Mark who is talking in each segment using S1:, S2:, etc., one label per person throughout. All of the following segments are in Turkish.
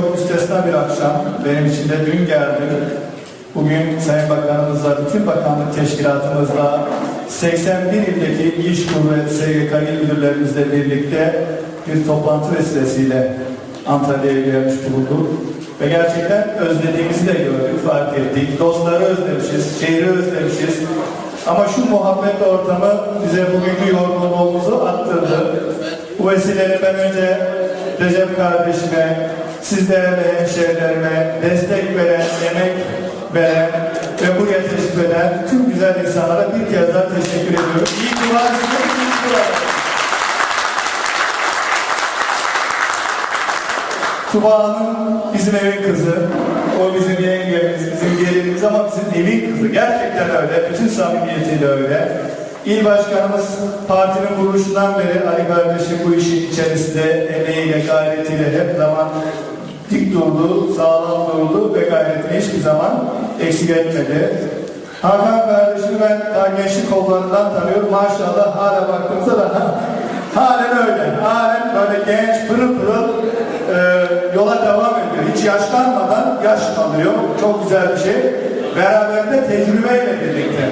S1: çok müstesna bir akşam. Benim için de dün geldim. Bugün Sayın Bakanımızla, bütün bakanlık teşkilatımızla 81 ildeki iş kuvvet SGK il müdürlerimizle birlikte bir toplantı vesilesiyle Antalya'ya gelmiş bulunduk. Ve gerçekten özlediğimizi de gördük, fark ettik. Dostları özlemişiz, şehri özlemişiz. Ama şu muhabbet ortamı bize bugünkü yorgunluğumuzu attırdı. Bu vesileyle ben önce Recep kardeşime, siz değerli hemşehrilerime destek veren, emek veren ve buraya teşrif eden tüm güzel insanlara bir kez daha teşekkür ediyorum. İyi ki varsınız, iyi ki varsınız. Tuba Hanım bizim evin kızı. O bizim yengemiz, bizim gelinimiz ama bizim evin kızı. Gerçekten öyle. Bütün samimiyetiyle öyle. İl Başkanımız partinin kuruluşundan beri Ali kardeşim bu işin içerisinde emeğiyle, gayretiyle hep zaman dik durdu, sağlam durdu ve gayretini hiçbir zaman eksik etmedi. Hakan kardeşimi ben daha gençlik kollarından tanıyorum. Maşallah hala baktığımızda da halen öyle. Halen böyle genç, pırıl pırıl e, yola devam ediyor. Hiç yaşlanmadan yaş alıyor. Çok güzel bir şey. Beraberinde tecrübeyle birlikte.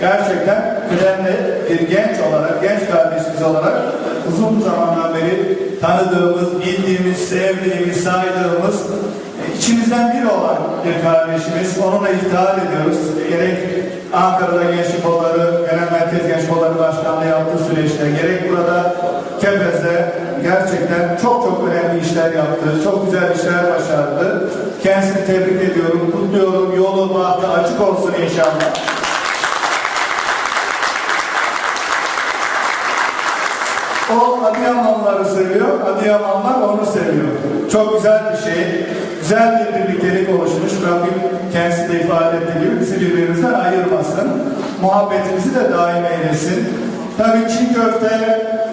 S1: Gerçekten kıdemli bir genç olarak, genç kardeşimiz olarak uzun zamandan beri tanıdığımız, bildiğimiz, sevdiğimiz, saydığımız, içimizden biri olan bir kardeşimiz. Onunla iftihar ediyoruz. Gerek Ankara'da Gençlik Kolları, Genel Merkez Gençlik Kolları Başkanlığı yaptığı süreçte, gerek burada Kepez'de gerçekten çok çok önemli işler yaptı. Çok güzel işler başardı. Kendisini tebrik ediyorum, kutluyorum. Yolu, bahtı açık olsun inşallah. O Adıyamanları seviyor, Adıyamanlar onu seviyor. Çok güzel bir şey. Güzel bir birliktelik oluşmuş. Rabbim kendisi de ifade ettiği gibi bizi birbirimizden ayırmasın. Muhabbetimizi de daim eylesin. Tabii çiğ köfte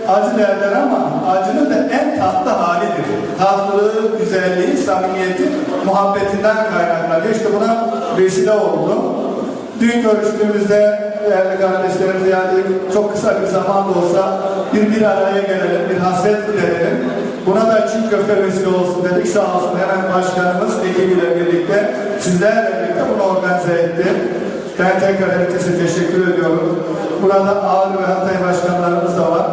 S1: acı derler ama acının da en tatlı halidir. Tatlılığı, güzelliği, samimiyeti muhabbetinden kaynaklanıyor. İşte buna vesile oldu. Dün görüştüğümüzde değerli kardeşlerimiz yani çok kısa bir zaman da olsa bir bir araya gelelim, bir hasret giderelim. Buna da çiğ köfte vesile olsun dedik. Sağ olsun hemen başkanımız ekibiyle birlikte sizlerle birlikte bunu organize etti. Ben tekrar herkese teşekkür ediyorum. Burada Ağrı ve Hatay başkanlarımız da var.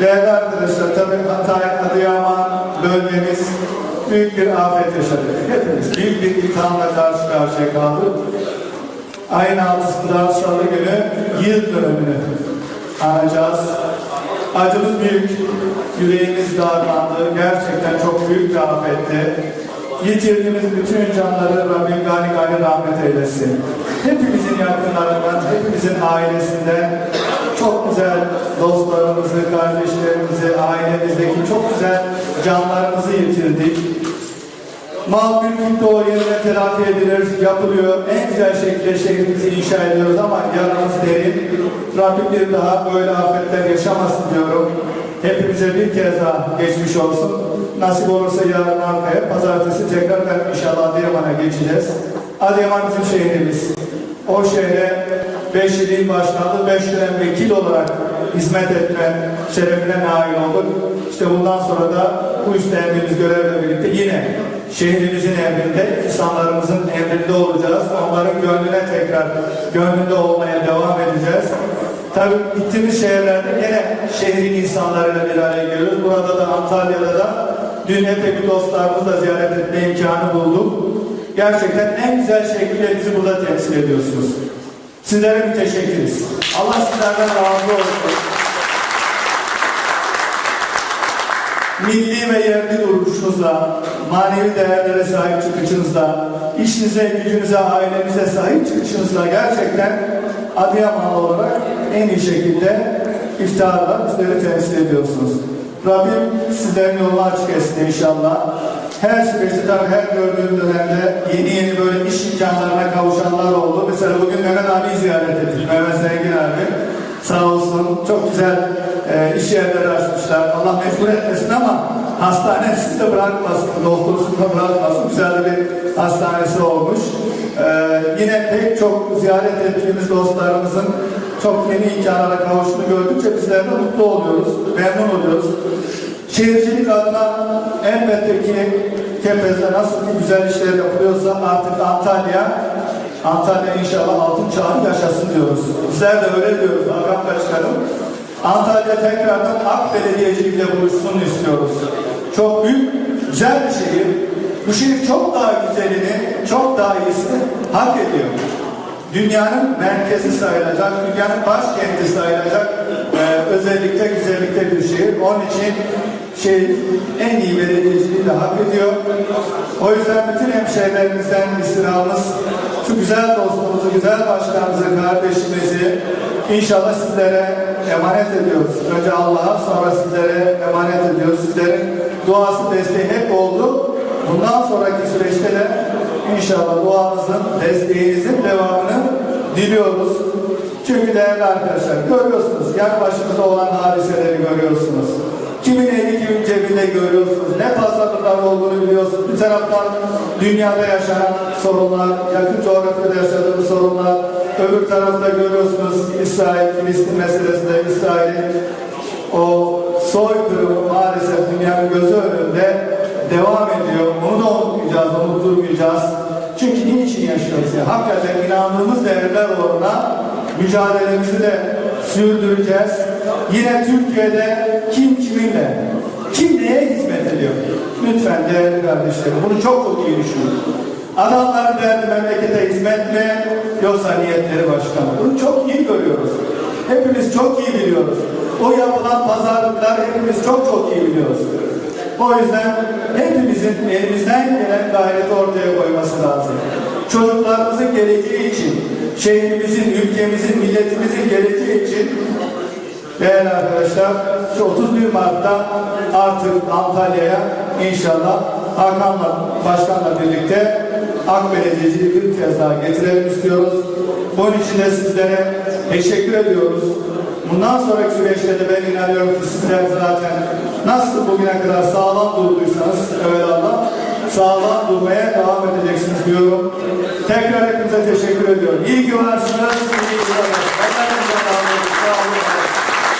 S1: Değerli arkadaşlar, tabii Hatay, Adıyaman bölgemiz büyük bir afet yaşadık. Hepimiz büyük bir ithamla karşı karşıya kaldık. Ayın altısında salı günü yıl dönümünü anacağız. Acımız büyük, yüreğimiz darlandı. Gerçekten çok büyük bir afetti. Yitirdiğimiz bütün canları Rabbim gani gani rahmet eylesin. Hepimizin yakınlarından, hepimizin ailesinden çok güzel dostlarımızı, kardeşlerimizi, ailemizdeki çok güzel canlarımızı yitirdik. Mal mülkün doğru yerine telafi edilir, yapılıyor. En güzel şekilde şehrimizi inşa ediyoruz ama yaramız derin. Rabbim bir daha böyle afetler yaşamasın diyorum. Hepimize bir kez daha geçmiş olsun. Nasip olursa yarın Ankara, pazartesi tekrar ben inşallah Adıyaman'a geçeceğiz. Adıyaman bizim şehrimiz. O şehre 5 yıl il başkanlığı, 5 dönem vekil olarak hizmet etme şerefine nail olduk. İşte bundan sonra da bu üstlendiğimiz görevle birlikte yine şehrimizin emrinde, insanlarımızın emrinde olacağız. Onların gönlüne tekrar gönlünde olmaya devam edeceğiz. Tabii gittiğimiz şehirlerde yine şehrin insanlarıyla bir araya geliyoruz. Burada da Antalya'da da dün epey bir dostlarımızla ziyaret etme imkanı bulduk. Gerçekten en güzel şekilde bizi burada temsil ediyorsunuz. Sizlere bir teşekkürüz. Allah sizlerden razı olsun. Milli ve yerli duruşunuzla, manevi değerlere sahip çıkışınızla, işinize, gücünüze, ailemize sahip çıkışınızla gerçekten Adıyamanlı olarak en iyi şekilde iftiharla bizleri temsil ediyorsunuz. Rabbim sizlerin yolunu açık etsin inşallah. Her süreçte tabii her gördüğüm dönemde yeni yeni böyle iş imkanlarına kavuşanlar oldu. Mesela bugün Mehmet abi ziyaret ettik. Mehmet Zengin abi. Sağ olsun. Çok güzel e, iş yerleri açmışlar. Allah mecbur etmesin ama hastanesiz de bırakmasın, doktorsuz da bırakmasın. Güzel bir hastanesi olmuş. E, yine pek çok ziyaret ettiğimiz dostlarımızın çok yeni imkanlara kavuştuğunu gördükçe bizler de mutlu oluyoruz, memnun oluyoruz. Şehircilik adına elbette ki Kepez'de nasıl ki güzel işler yapılıyorsa artık Antalya Antalya inşallah altın çağını yaşasın diyoruz. Bizler de öyle diyoruz Hakan Başkanım. Antalya tekrardan AK Belediyecilikle buluşsun istiyoruz. Çok büyük, güzel bir şehir. Bu şehir çok daha güzelini, çok daha iyisini hak ediyor. Dünyanın merkezi sayılacak, dünyanın başkenti sayılacak e, özellikle güzellikte bir şehir. Onun için şey en iyi belediyeciliği de hak ediyor. O yüzden bütün hemşehrilerimizden istirhamımız şu güzel dostumuzu, güzel başkanımızı, kardeşimizi inşallah sizlere emanet ediyoruz. Önce Allah'a sonra sizlere emanet ediyoruz. Sizlerin duası desteği hep oldu. Bundan sonraki süreçte de inşallah duanızın, desteğinizin devamını diliyoruz. Çünkü değerli arkadaşlar görüyorsunuz yan başımızda olan hadiseleri görüyorsunuz. Kimin eli kimin cebinde görüyorsunuz. Ne pazarlıklar olduğunu biliyorsunuz. Bir taraftan dünyada yaşanan sorunlar, yakın coğrafyada yaşadığımız sorunlar. Öbür tarafta görüyorsunuz İsrail, Filistin meselesinde İsrail'in o soykırımı maalesef dünyanın gözü önünde devam ediyor. Onu da unutmayacağız, unutturmayacağız. Çünkü niçin yaşıyoruz ya? Hakikaten inandığımız değerler uğruna mücadelemizi de sürdüreceğiz. Yine Türkiye'de kim kiminle, kim neye hizmet ediyor? Lütfen değerli kardeşlerim bunu çok çok iyi düşünün. Adamların derdi memlekete hizmet mi yoksa niyetleri başka mı? Bunu çok iyi görüyoruz. Hepimiz çok iyi biliyoruz. O yapılan pazarlıklar hepimiz çok çok iyi biliyoruz. O yüzden hepimizin elimizden gelen gayreti ortaya koyması lazım. Çocuklarımızın geleceği için, şehrimizin, ülkemizin, milletimizin geleceği için değerli arkadaşlar şu 31 Mart'ta artık Antalya'ya inşallah Hakan'la, Başkan'la birlikte AK Belediyeciliği bir kez daha getirelim istiyoruz. Bunun için de sizlere teşekkür ediyoruz. Bundan sonraki süreçte de ben inanıyorum ki sizler zaten nasıl bugüne kadar sağlam durduysanız evvelallah sağlam durmaya devam edeceksiniz diyorum. Tekrar teşekkür ediyorum. İyi ki.